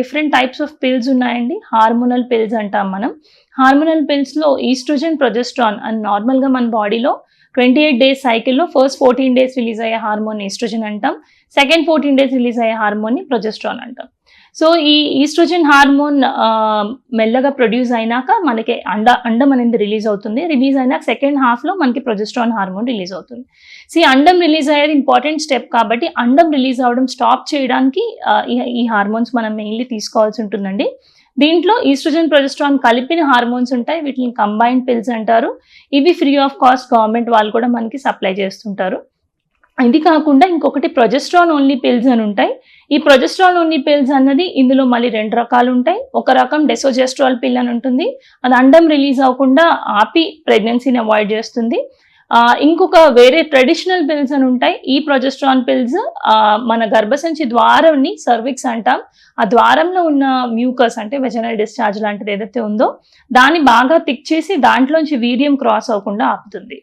Different types of pills ఉన్నాయండి. Hormonal pills అంటాం మనం. హార్మోనల్ పిల్స్లో ఈస్ట్రోజన్ ప్రొజెస్ట్రాన్ అని నార్మల్గా మన బాడీలో ట్వంటీ ఎయిట్ డేస్ సైకిల్లో ఫస్ట్ ఫోర్టీన్ డేస్ రిలీజ్ అయ్యే హార్మోన్ ఈస్ట్రోజన్ అంటాం. సెకండ్ ఫోర్టీన్ డేస్ రిలీజ్ అయ్యే హార్మోన్ని ప్రొజెస్ట్రాన్ అంటాం. సో ఈ ఈస్ట్రోజన్ హార్మోన్ మెల్లగా ప్రొడ్యూస్ అయినాక మనకి అండ అండం అనేది రిలీజ్ అవుతుంది. రిలీజ్ అయినాక సెకండ్ హాఫ్లో మనకి ప్రొజెస్ట్రాన్ హార్మోన్ రిలీజ్ అవుతుంది. సో అండం రిలీజ్ అయ్యేది ఇంపార్టెంట్ స్టెప్ కాబట్టి అండం రిలీజ్ అవ్వడం స్టాప్ చేయడానికి ఈ- ఈ హార్మోన్స్ మనం మెయిన్లీ తీసుకోవాల్సి ఉంటుందండి. దీంట్లో ఈస్ట్రోజన్ ప్రొజెస్ట్రాన్ కలిపిన హార్మోన్స్ ఉంటాయి. వీటిని కంబైన్డ్ పిల్స్ అంటారు. ఇవి ఫ్రీ ఆఫ్ కాస్ట్ గవర్నమెంట్ వాళ్ళు కూడా మనకి సప్లై చేస్తుంటారు. ఇది కాకుండా ఇంకొకటి ప్రొజెస్ట్రాన్ ఓన్లీ పిల్స్ అని ఉంటాయి. ఈ ప్రొజెస్ట్రాన్ ఓన్లీ పిల్స్ అన్నది ఇందులో మళ్ళీ రెండు రకాలు ఉంటాయి. ఒక రకం డెసోజెస్ట్రాల్ పిల్ అని ఉంటుంది. అది అండం రిలీజ్ అవ్వకుండా ఆపి ప్రెగ్నెన్సీని అవాయిడ్ చేస్తుంది. ఇంకొక వేరే ట్రెడిషనల్ పిల్స్ అని ఉంటాయి. ఈ ప్రొజెస్ట్రాన్ పిల్స్ మన గర్భసంచి ద్వారంని సర్విక్స్ అంటాం. ఆ ద్వారంలో ఉన్న మ్యూకస్ అంటే వెజనల్ డిశ్చార్జ్ లాంటిది ఏదైతే ఉందో దాన్ని బాగా తిక్ చేసి దాంట్లోంచి వీర్యం క్రాస్ అవ్వకుండా ఆపుతుంది.